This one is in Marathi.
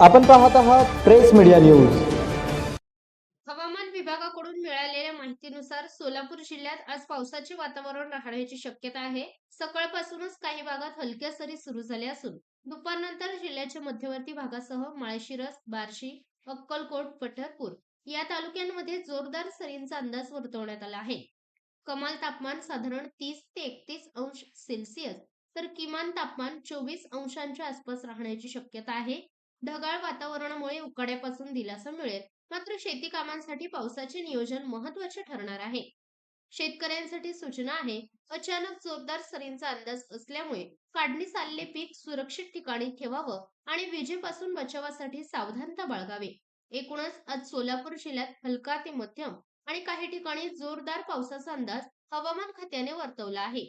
आपण पाहत आहात प्रेस मीडिया न्यूज. हवामान विभागाकडून मिळालेल्या माहितीनुसार सोलापूर जिल्ह्यात आज पावसाचे वातावरण राहण्याची शक्यता आहे. सकाळपासूनच काही भागात हलक्या सरी सुरू झाल्या असून दुपारनंतर जिल्ह्याच्या मध्यवर्ती भागासह माळशिरस बार्शी अक्कलकोट पंढरपूर या तालुक्यांमध्ये जोरदार सरींचा अंदाज वर्तवण्यात आला आहे. कमाल तापमान साधारण तीस ते एकतीस अंश सेल्सिअस तर किमान तापमान चोवीस अंशांच्या आसपास राहण्याची शक्यता आहे. ढगाळ वातावरणामुळे उकाड्यापासून दिलासा मिळेल. मात्र शेती कामांसाठी पावसाचे नियोजन महत्त्वाचे ठरणार आहे. शेतकऱ्यांसाठी सूचना आहे अचानक जोरदार सरींचा अंदाज असल्यामुळे काढणीस आलेले पीक सुरक्षित ठिकाणी ठेवावं आणि विजेपासून बचावासाठी सावधानता बाळगावी. एकूणच आज सोलापूर जिल्ह्यात हलका ते मध्यम आणि काही ठिकाणी जोरदार पावसाचा अंदाज हवामान खात्याने वर्तवला आहे.